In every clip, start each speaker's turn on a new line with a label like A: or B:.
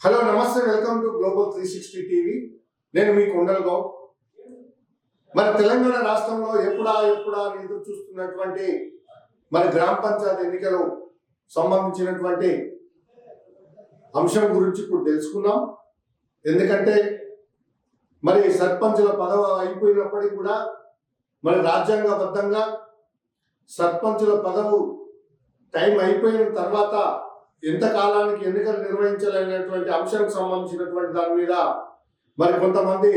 A: Hello నమస్తే welcome to global three sixty TV నేను మీ కొండలగౌ మరి తెలంగాణ రాష్ట్రంలో ఎప్పుడా ఎప్పుడా అని ఎదురు చూస్తున్నటువంటి మరి గ్రామ పంచాయతీ ఎన్నికలు సంబంధించినటువంటి అంశం గురించి ఇప్పుడు తెలుసుకుందాం. ఎందుకంటే మరి సర్పంచుల పదవ అయిపోయినప్పటికీ కూడా మరి రాజ్యాంగబద్ధంగా సర్పంచుల పదవు టైం అయిపోయిన తర్వాత ఎంత కాలానికి ఎన్నికలు నిర్వహించలేనటువంటి అంశానికి సంబంధించినటువంటి దాని మీద మరి కొంతమంది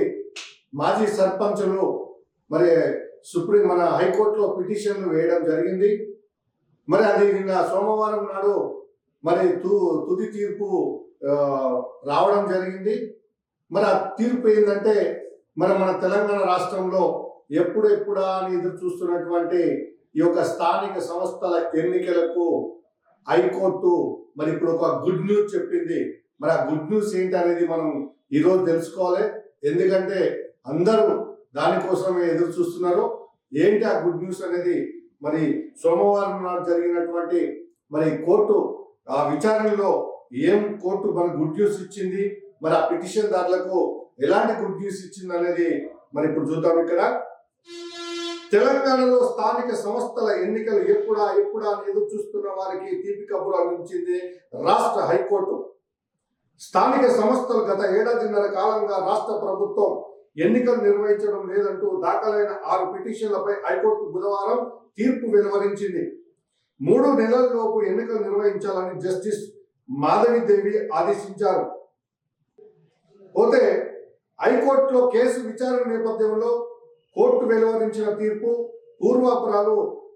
A: మాజీ సర్పంచులు మరి సుప్రీం మన హైకోర్టులో పిటిషన్లు వేయడం జరిగింది. మరి అది నిన్న సోమవారం నాడు మరి తు తుది తీర్పు రావడం జరిగింది. మరి ఆ తీర్పు ఏంటంటే మరి మన తెలంగాణ రాష్ట్రంలో ఎప్పుడు ఎప్పుడా అని ఎదురు చూస్తున్నటువంటి ఈ యొక్క స్థానిక సంస్థల ఎన్నికలకు హైకోర్టు మరి ఇప్పుడు ఒక గుడ్ న్యూస్ చెప్పింది. మరి ఆ గుడ్ న్యూస్ ఏంటి అనేది మనం ఈరోజు తెలుసుకోవాలి. ఎందుకంటే అందరూ దానికోసమే ఎదురు చూస్తున్నారు. ఏంటి ఆ గుడ్ న్యూస్ అనేది? మరి సోమవారం నాడు జరిగినటువంటి మరి కోర్టు ఆ విచారణలో ఏం కోర్టు మన గుడ్ న్యూస్ ఇచ్చింది? మరి ఆ పిటిషన్ దారులకు ఎలాంటి గుడ్ న్యూస్ ఇచ్చింది అనేది మరి ఇప్పుడు చూద్దాం ఇక్కడ. తెలంగాణలో స్థానిక సంస్థల ఎన్నికలు ఎప్పుడా ఎప్పుడా అని ఎదురు చూస్తున్న వారికి తీపి కబురు అందించింది రాష్ట్ర హైకోర్టు. స్థానిక సంస్థలు గత ఏడాదిన్నర కాలంగా రాష్ట్ర ప్రభుత్వం ఎన్నికలు నిర్వహించడం లేదంటూ దాఖలైన ఆరు పిటిషన్లపై హైకోర్టు బుధవారం తీర్పు వెలువరించింది. మూడు నెలల్లోపు ఎన్నికలు నిర్వహించాలని జస్టిస్ మాధవిదేవి ఆదేశించారు. పోతే హైకోర్టులో కేసు విచారణ నేపథ్యంలో కోర్టు వెలువరించిన తీర్పు పూర్వాపరాలు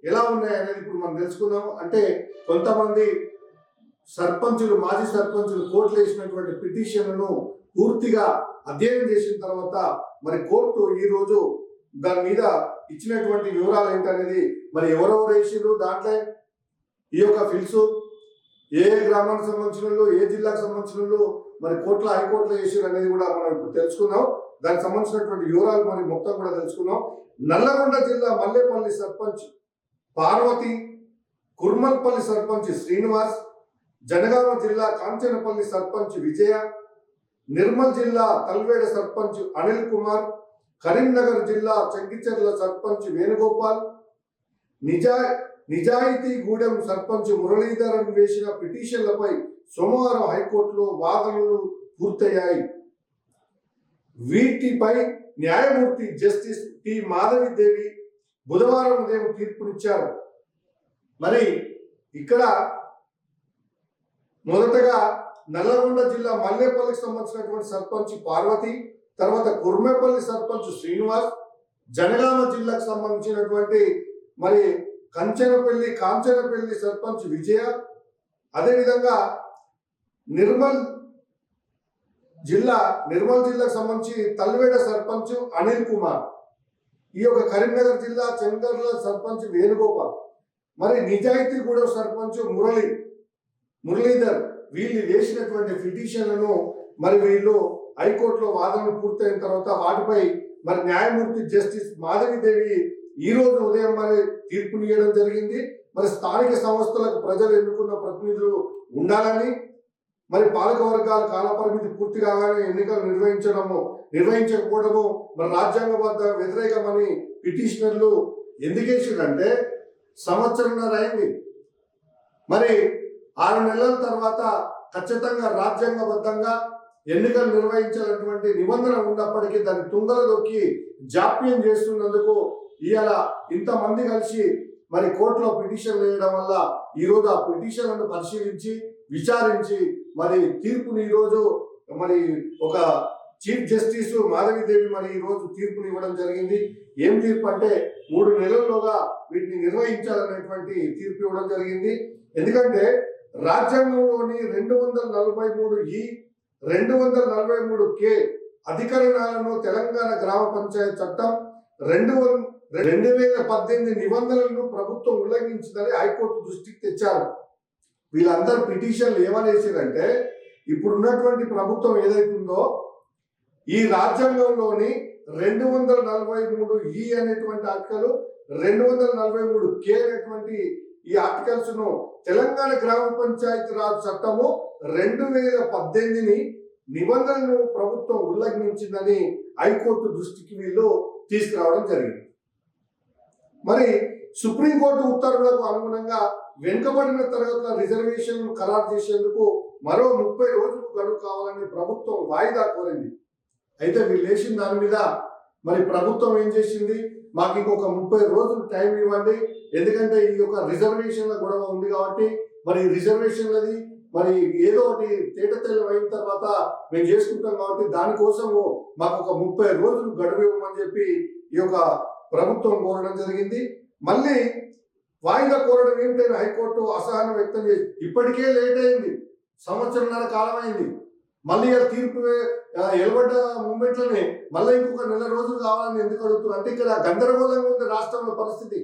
A: ఎలా ఉన్నాయి అనేది ఇప్పుడు మనం తెలుసుకుందాం. అంటే కొంతమంది సర్పంచులు మాజీ సర్పంచులు కోర్టులో వేసినటువంటి పిటిషన్లను పూర్తిగా అధ్యయనం చేసిన తర్వాత మరి కోర్టు ఈ రోజు దాని మీద ఇచ్చినటువంటి వివరాలు ఏంటనేది మరి ఎవరెవరు వేసిండ్రు దాంట్లో ఈ యొక్క ఫిల్స్ ఏ ఏ గ్రామానికి సంబంధించిన ఏ జిల్లాకు సంబంధించిన మరి కోర్టులో హైకోర్టులో వేసిర్రు అనేది కూడా మనం ఇప్పుడు తెలుసుకుందాం. దానికి సంబంధించినటువంటి వివరాలు మరి మొత్తం కూడా తెలుసుకున్నాం. నల్లగొండ జిల్లా మల్లేపల్లి సర్పంచ్ పార్వతి కుర్మల్పల్లి సర్పంచ్ శ్రీనివాస్ జనగామ జిల్లా కాంచనపల్లి సర్పంచ్ విజయ నిర్మల్ జిల్లా తల్వేడ సర్పంచ్ అనిల్ కుమార్ కరీంనగర్ జిల్లా చెంగిచెర్ల సర్పంచ్ వేణుగోపాల్ నిజా నిజాయితీగూడెం సర్పంచ్ మురళీధరన్ వేసిన పిటిషన్లపై సోమవారం హైకోర్టులో వాదనలు పూర్తయ్యాయి. వీటిపై న్యాయమూర్తి జస్టిస్ టి. మాధవిదేవి బుధవారం ఉదయం తీర్పునిచ్చారు. మరి ఇక్కడ మొదటగా నల్లగొండ జిల్లా మల్లేపల్లికి సంబంధించినటువంటి సర్పంచ్ పార్వతి తర్వాత కుర్మేపల్లి సర్పంచ్ శ్రీనివాస్ జనగామ జిల్లాకు సంబంధించినటువంటి మరి కంచెనపల్లి కాంచనపల్లి సర్పంచ్ విజయ అదేవిధంగా నిర్మల్ జిల్లా నిర్మల్ జిల్లాకు సంబంధించి తల్వేడ సర్పంచ్ అనిల్ కుమార్ ఈ యొక్క కరీంనగర్ జిల్లా చంద్రల సర్పంచ్ వేణుగోపాల్ మరి నిజాయితీ సర్పంచ్ మురళి మురళీధర్ వీళ్ళు వేసినటువంటి పిటిషన్లను మరి వీళ్ళు హైకోర్టులో వాదనలు పూర్తయిన తర్వాత వాటిపై మరి న్యాయమూర్తి జస్టిస్ మాధవిదేవి ఈ రోజు ఉదయం మరి తీర్పునియడం జరిగింది. మరి స్థానిక సంస్థలకు ప్రజలు ఎన్నుకున్న ప్రతినిధులు ఉండాలని మరి పాలకవర్గాల కాలపరిమితి పూర్తి కాగానే ఎన్నికలు నిర్వహించడము నిర్వహించకపోవడము మరి రాజ్యాంగబద్ధ వ్యతిరేకమని పిటిషనర్లు ఎందుకేసిందంటే సంవత్సరంన్నర అయింది. మరి ఆరు నెలల తర్వాత ఖచ్చితంగా రాజ్యాంగబద్ధంగా ఎన్నికలు నిర్వహించాలన్నటువంటి నిబంధన ఉన్నప్పటికీ దాన్ని తుంగలదొక్కి జాప్యం చేస్తున్నందుకు ఇవాళ ఇంతమంది కలిసి మరి కోర్టులో పిటిషన్ వేయడం వల్ల ఈ రోజు ఆ పిటిషన్లను పరిశీలించి విచారించి మరి తీర్పుని ఈరోజు మరి ఒక చీఫ్ జస్టిస్ మాధవిదేవి మరి ఈరోజు తీర్పుని ఇవ్వడం జరిగింది. ఏం తీర్పు అంటే మూడు నెలల్లోగా వీటిని నిర్వహించాలనేటువంటి తీర్పు ఇవ్వడం జరిగింది. ఎందుకంటే రాజ్యాంగంలోని రెండు వందల నలభై మూడు ఈ రెండు వందల నలభై మూడు కే అధికరణాలను తెలంగాణ గ్రామ పంచాయత్ చట్టం రెండు వం- రెండు వేల పద్దెనిమిది నిబంధనలను ప్రభుత్వం ఉల్లంఘించిందని హైకోర్టు దృష్టికి తెచ్చారు. వీళ్ళందరూ పిటిషన్లు ఏమనేసిందంటే ఇప్పుడు ఉన్నటువంటి ప్రభుత్వం ఏదైతుందో ఈ రాజ్యాంగంలోని రెండు వందల నలభై మూడు ఈ అనేటువంటి ఆర్టికల్ రెండు వందల నలభై మూడు కే అనేటువంటి ఈ ఆర్టికల్స్ను తెలంగాణ గ్రామ పంచాయతీ రాజ్ చట్టము రెండు వేల పద్దెనిమిదిని నిబంధనలు ప్రభుత్వం ఉల్లంఘించిందని హైకోర్టు దృష్టికి వీళ్ళు తీసుకురావడం జరిగింది. మరి సుప్రీంకోర్టు ఉత్తర్వులకు అనుగుణంగా వెనుకబడిన తరగతుల రిజర్వేషన్లు ఖరారు చేసేందుకు మరో ముప్పై రోజులు గడువు కావాలని ప్రభుత్వం వాయిదా కోరింది. అయితే వీళ్ళు వేసిన దాని మీద మరి ప్రభుత్వం ఏం చేసింది? మాకు ఇంకొక ముప్పై రోజులు టైం ఇవ్వండి. ఎందుకంటే ఈ యొక్క రిజర్వేషన్ల గొడవ ఉంది కాబట్టి మరి రిజర్వేషన్ రిజర్వేషన్లది మరి ఏదో ఒకటి తేట అయిన తర్వాత మేము చేసుకుంటాం కాబట్టి దానికోసము మాకు ఒక ముప్పై రోజులు గడువు ఇవ్వమని చెప్పి ఈ యొక్క ప్రభుత్వం కోరడం జరిగింది. మళ్ళీ వాయిదా కోరడం ఏమిటైనా హైకోర్టు అసహనం వ్యక్తం చేసి ఇప్పటికే లేట్ అయింది. సంవత్సరంన్నర కాలం అయింది మళ్ళీ ఆ తీర్పు ఎలబడ్డ మూమెంట్లోనే మళ్ళీ ఇంకొక నెల రోజులు కావాలని ఎందుకు అడుగుతున్నారు? అంటే ఇక్కడ గందరగోళంగా ఉంది రాష్ట్రంలో పరిస్థితి.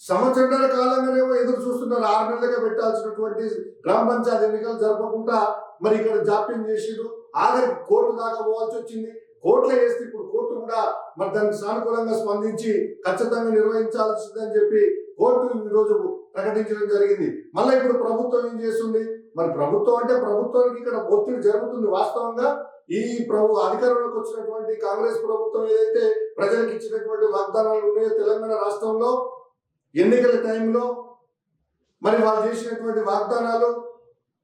A: సంవత్సరాల కాలంగానేమో ఎదురు చూస్తున్నారు. ఆరు నెలలుగా పెట్టాల్సినటువంటి గ్రామ పంచాయతీ ఎన్నికలు జరపకుండా మరి ఇక్కడ జాప్యం చేసిరు ఆఖరి కోర్టు దాకా పోవాల్సి వచ్చింది. కోర్టులో వేస్తే ఇప్పుడు కోర్టు కూడా మరి దానికి సానుకూలంగా స్పందించి ఖచ్చితంగా నిర్వహించాల్సిందని చెప్పి కోర్టు ఈ రోజు ప్రకటించడం జరిగింది. మళ్ళీ ఇప్పుడు ప్రభుత్వం ఏం చేస్తుంది? మరి ప్రభుత్వం అంటే ప్రభుత్వానికి ఇక్కడ ఒత్తిడి జరుగుతుంది వాస్తవంగా. ఈ ప్రభు అధికారంలోకి వచ్చినటువంటి కాంగ్రెస్ ప్రభుత్వం ఏదైతే ప్రజలకు ఇచ్చినటువంటి వాగ్దానాలు ఉన్నాయో తెలంగాణ రాష్ట్రంలో ఎన్నికల టైంలో మరి వాళ్ళు చేసినటువంటి వాగ్దానాలు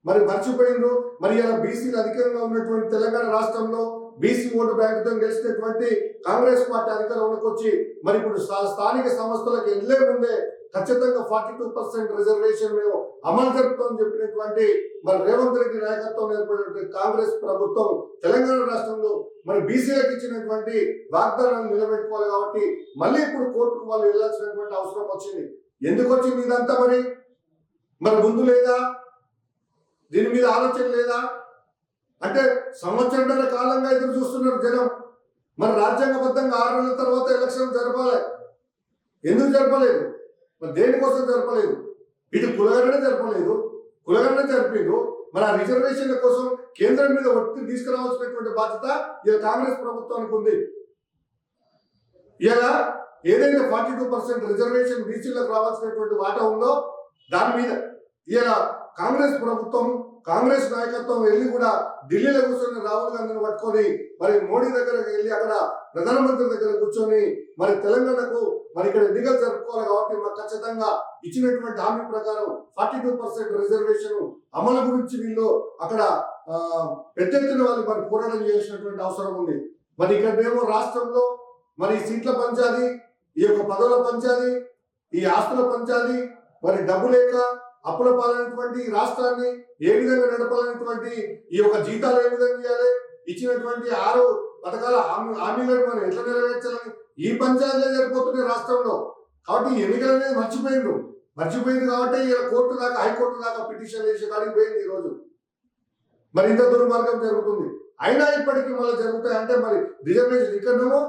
A: మరి మర్చిపోయిండ్రు మరి ఇలా బీసీలు అధికంగా ఉన్నటువంటి తెలంగాణ రాష్ట్రంలో బీసీ ఓటు బ్యాంకుతో గెలిచినటువంటి కాంగ్రెస్ పార్టీ అధికారంలోకి వచ్చి మరి ఇప్పుడు స్థానిక సంస్థలకు వెళ్ళే ముందే ఖచ్చితంగా ఫార్టీ టూ పర్సెంట్ రిజర్వేషన్ మేము అమలు జరుపుతామని చెప్పినటువంటి మరి రేవంత్ రెడ్డి నాయకత్వం ఏర్పడినటువంటి కాంగ్రెస్ ప్రభుత్వం తెలంగాణ రాష్ట్రంలో మరి బీసీలకు ఇచ్చినటువంటి వాగ్దానాన్ని నిలబెట్టుకోవాలి కాబట్టి మళ్ళీ ఇప్పుడు కోర్టుకు వాళ్ళు వెళ్ళాల్సినటువంటి అవసరం వచ్చింది. ఎందుకు వచ్చింది ఇదంతా మరి? మరి ముందు లేదా? దీని మీద ఆలోచన లేదా? అంటే సంవత్సరంన్నర కాలంగా ఎదురు చూస్తున్నారు జనం. మరి రాజ్యాంగబద్ధంగా ఆరు నెలల తర్వాత ఎలక్షన్ జరపాలి. ఎందుకు జరపలేదు? మరి దేనికోసం జరపలేదు? ఇటు కులగడనే జరపలేదు. కులగడనే జరిపిండు. మరి ఆ రిజర్వేషన్ల కోసం కేంద్రం మీద ఒత్తిడి తీసుకురావాల్సినటువంటి బాధ్యత ఇలా కాంగ్రెస్ ప్రభుత్వానికి ఉంది. ఇలా ఏదైతే ఫార్టీ టూ పర్సెంట్ రిజర్వేషన్ బీసీలకు రావాల్సినటువంటి వాటా ఉందో దాని మీద ఇలా కాంగ్రెస్ ప్రభుత్వం కాంగ్రెస్ నాయకత్వం వెళ్ళి కూడా ఢిల్లీలో కూర్చొని రాహుల్ గాంధీని పట్టుకొని మరి మోడీ దగ్గరకు వెళ్ళి అక్కడ ప్రధానమంత్రి దగ్గర కూర్చొని మరి తెలంగాణకు మరి ఇక్కడ ఎన్నికలు జరుపుకోవాలి కాబట్టి మాకు ఖచ్చితంగా ఇచ్చినటువంటి హామీ ప్రకారం ఫార్టీ టూ పర్సెంట్ రిజర్వేషన్ అమలు గురించి వీళ్ళు అక్కడ పెద్ద ఎత్తున వాళ్ళు మరి పోరాటం చేసినటువంటి అవసరం ఉంది. మరి ఇక్కడేమో రాష్ట్రంలో మరి ఈ సీట్ల పంచాది ఈ యొక్క పదవుల పంచాది ఈ ఆస్తుల పంచాది మరి డబ్బు లేక అప్పుల పాలైనటువంటి రాష్ట్రాన్ని ఏ విధంగా నడపాలనేటువంటి ఈ యొక్క జీతాలు ఏ విధంగా ఇవ్వాలి? ఇచ్చినటువంటి ఆరు పథకాల హామీలను మనం ఎట్లా నెరవేర్చాలని ఈ పంచాయతీలే జరిపోతున్నాయి రాష్ట్రంలో. కాబట్టి ఎన్నికలు అనేది మర్చిపోయిండ్రు. మర్చిపోయింది కాబట్టి ఇలా కోర్టు దాకా హైకోర్టు దాకా పిటిషన్ వేసి కాడికి పోయింది ఈ రోజు మరి ఇంత దుర్మార్గం జరుగుతుంది. అయినా ఇప్పటికీ మళ్ళీ జరుగుతాయి అంటే మరి రిజర్వేషన్ ఇక్కడనేమో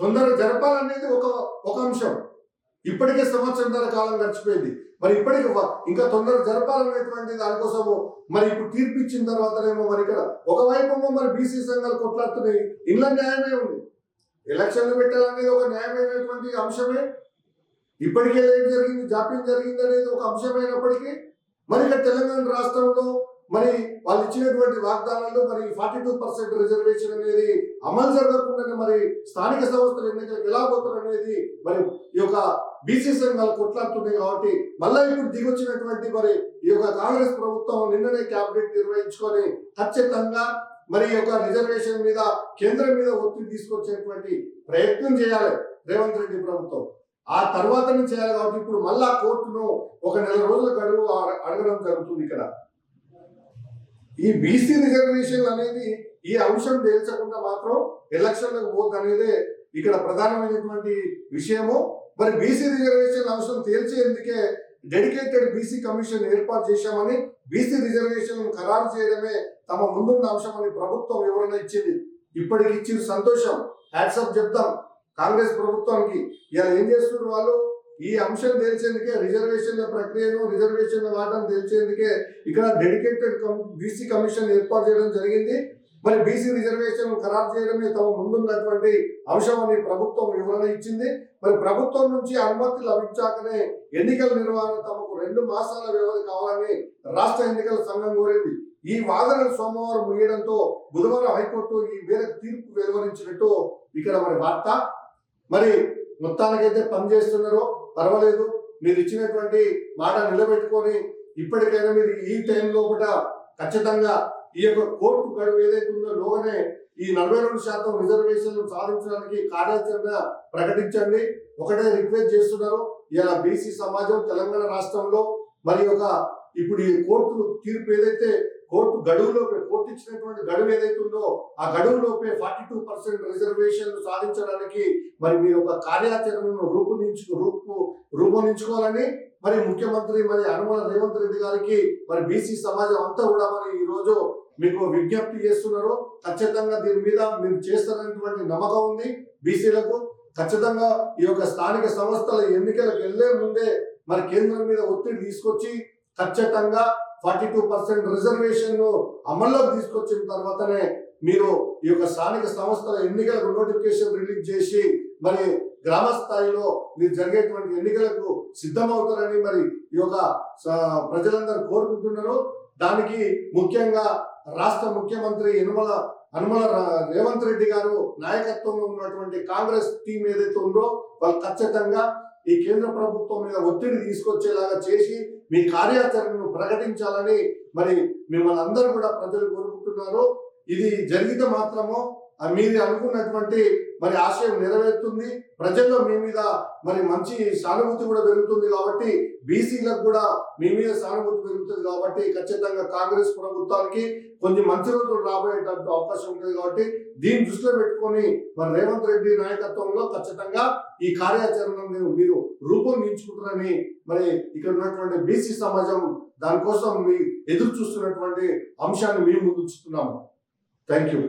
A: తొందరగా జరపాలనేది ఒక ఒక అంశం. ఇప్పటికే సంవత్సరం కాలం గడిచిపోయింది. మరి ఇప్పటికి ఇంకా తొందరగా జరపాలనేటువంటి దానికోసము మరి ఇప్పుడు తీర్పు ఇచ్చిన తర్వాతనేమో మరి ఇక్కడ ఒకవైపు మరి బీసీ సంఘాలు కొట్లాడుతున్నాయి. ఇంట్లో న్యాయమే ఉంది. ఎలక్షన్లు పెట్టాలనేది ఒక న్యాయమైనటువంటి అంశమే. ఇప్పటికే ఏం జరిగింది? జాప్యం జరిగింది అనేది ఒక అంశమైనప్పటికీ మరి ఇక్కడ తెలంగాణ రాష్ట్రంలో మరి వాళ్ళు ఇచ్చినటువంటి వాగ్దానాలు మరి ఫార్టీ టూ పర్సెంట్ రిజర్వేషన్ అనేది అమలు జరగకుండానే మరి స్థానిక సంస్థల ఎన్నికలకు ఎలా పోతారు అనేది మరి ఈ యొక్క బీసీ సంఘాలు కొట్లాడుతున్నాయి కాబట్టి మళ్ళీ ఇప్పుడు దిగొచ్చినటువంటి మరి ఈ యొక్క కాంగ్రెస్ ప్రభుత్వం నిన్ననే క్యాబినెట్ నిర్వహించుకొని ఖచ్చితంగా మరి ఈ యొక్క రిజర్వేషన్ మీద కేంద్రం మీద ఒత్తిడి తీసుకొచ్చేటువంటి ప్రయత్నం చేయాలి రేవంత్ రెడ్డి ప్రభుత్వం. ఆ తర్వాతనే చేయాలి కాబట్టి ఇప్పుడు మళ్ళా కోర్టును ఒక నెల రోజుల గడువు అడగడం జరుగుతుంది ఇక్కడ. ఈ బీసీ రిజర్వేషన్ అనేది ఈ అంశం తేల్చకుండా మాత్రం ఎలక్షన్లకు పోతుంది అనేది ఇక్కడ ప్రధానమైనటువంటి విషయము. మరి బీసీ రిజర్వేషన్ అంశం తేల్చేందుకే డెడికేటెడ్ బీసీ కమిషన్ ఏర్పాటు చేశామని బీసీ రిజర్వేషన్ ఖరారు చేయడమే తమ ముందున్న అంశమని ప్రభుత్వం వివరణ ఇచ్చింది. ఇప్పటికి ఇచ్చిన సంతోషం హ్యాట్సప్ చెప్తాం. కాంగ్రెస్ ప్రభుత్వానికి. ఇలా ఏం చేస్తున్నారు వాళ్ళు? ఈ అంశం తెలిసేందుకే రిజర్వేషన్ల ప్రక్రియను రిజర్వేషన్ల వాటను తెలిసేందుకే ఇక్కడ డెడికేటెడ్ బీసీ కమిషన్ ఏర్పాటు చేయడం జరిగింది. మరి బీసీ రిజర్వేషన్ ఖరారు చేయడమే తమ ముందున్నటువంటి అంశం అని ప్రభుత్వం వివరణ ఇచ్చింది. మరి ప్రభుత్వం నుంచి అనుమతి లభించాకనే ఎన్నికల నిర్వహణ తమకు రెండు మాసాల వ్యవధి కావాలని రాష్ట్ర ఎన్నికల సంఘం కోరింది. ఈ వాదనలు సోమవారం ముగియడంతో బుధవారం హైకోర్టు ఈ మేరకు తీర్పు వెలువరించినట్టు ఇక్కడ మరి వార్త. మరి మొత్తానికైతే పనిచేస్తున్నారో. పర్వాలేదు. మీరు ఇచ్చినటువంటి మాట నిలబెట్టుకొని ఇప్పటికైనా మీరు ఈ టైంలో కూడా ఖచ్చితంగా ఈ యొక్క కోర్టు గడువు ఏదైతే ఉందో లోనే ఈ నలభై రెండు శాతం రిజర్వేషన్లు సాధించడానికి కార్యాచరణ ప్రకటించండి. ఒకటే రిక్వెస్ట్ చేస్తున్నారు. ఇలా బీసీ సమాజం తెలంగాణ రాష్ట్రంలో మరి ఒక ఇప్పుడు ఈ కోర్టు తీర్పు ఏదైతే కోర్టు గడువులోపే కోర్టు ఇచ్చినటువంటి గడువు ఏదైతే ఉందో ఆ గడువులోపే ఫార్టీ టూ పర్సెంట్ రిజర్వేషన్ సాధించడానికి మరి మీరు ఒక కార్యాచరణను రూపొందించు రూపు రూపొందించుకోవాలని మరి ముఖ్యమంత్రి మరి అనుమల రేవంత్ రెడ్డి గారికి మరి బీసీ సమాజం అంతా కూడా మరి ఈ రోజు మీకు విజ్ఞప్తి చేస్తున్నారు. ఖచ్చితంగా దీని మీద మీరు చేస్తారనేటువంటి నమ్మకం ఉంది బీసీలకు. ఖచ్చితంగా ఈ యొక్క స్థానిక సంస్థల ఎన్నికలకు వెళ్ళే ముందే మరి కేంద్రం మీద ఒత్తిడి తీసుకొచ్చి ఖచ్చితంగా ఫార్టీ టూ పర్సెంట్ రిజర్వేషన్ను అమల్లోకి తీసుకొచ్చిన తర్వాతనే మీరు ఈ యొక్క స్థానిక సంస్థల ఎన్నికలకు నోటిఫికేషన్ రిలీజ్ చేసి మరి గ్రామ స్థాయిలో మీరు జరిగేటువంటి ఎన్నికలకు సిద్ధమవుతారని మరి ఈ యొక్క ప్రజలందరూ కోరుకుంటున్నారు. దానికి ముఖ్యంగా రాష్ట్ర ముఖ్యమంత్రి యనమల హనుమల రేవంత్ రెడ్డి గారు నాయకత్వంలో ఉన్నటువంటి కాంగ్రెస్ టీం ఏదైతే ఉందో వాళ్ళు ఖచ్చితంగా ఈ కేంద్ర ప్రభుత్వం మీద ఒత్తిడి తీసుకొచ్చేలాగా చేసి మీ కార్యాచరణను ప్రకటించాలని మరి మిమ్మల్ని అందరూ కూడా ప్రజలు కోరుకుంటున్నారు. ఇది జరిగితే మాత్రము మీరు అనుకున్నటువంటి మరి ఆశయం నెరవేరుతుంది. ప్రజల్లో మీ మీద మరి మంచి సానుభూతి కూడా పెరుగుతుంది కాబట్టి బీసీలకు కూడా మీ మీద సానుభూతి పెరుగుతుంది కాబట్టి ఖచ్చితంగా కాంగ్రెస్ ప్రభుత్వానికి కొంచెం మంచి రోజులు రాబోయేటట్టు అవకాశం ఉంటుంది కాబట్టి దీన్ని దృష్టిలో పెట్టుకొని మరి రేవంత్ రెడ్డి నాయకత్వంలో ఖచ్చితంగా ఈ కార్యాచరణను మీరు రూపొందించుకుంటారని మరి ఇక్కడ ఉన్నటువంటి బీసీ సమాజం దానికోసం మీ ఎదురు చూస్తున్నటువంటి అంశాన్ని మేము ముందు థ్యాంక్ యూ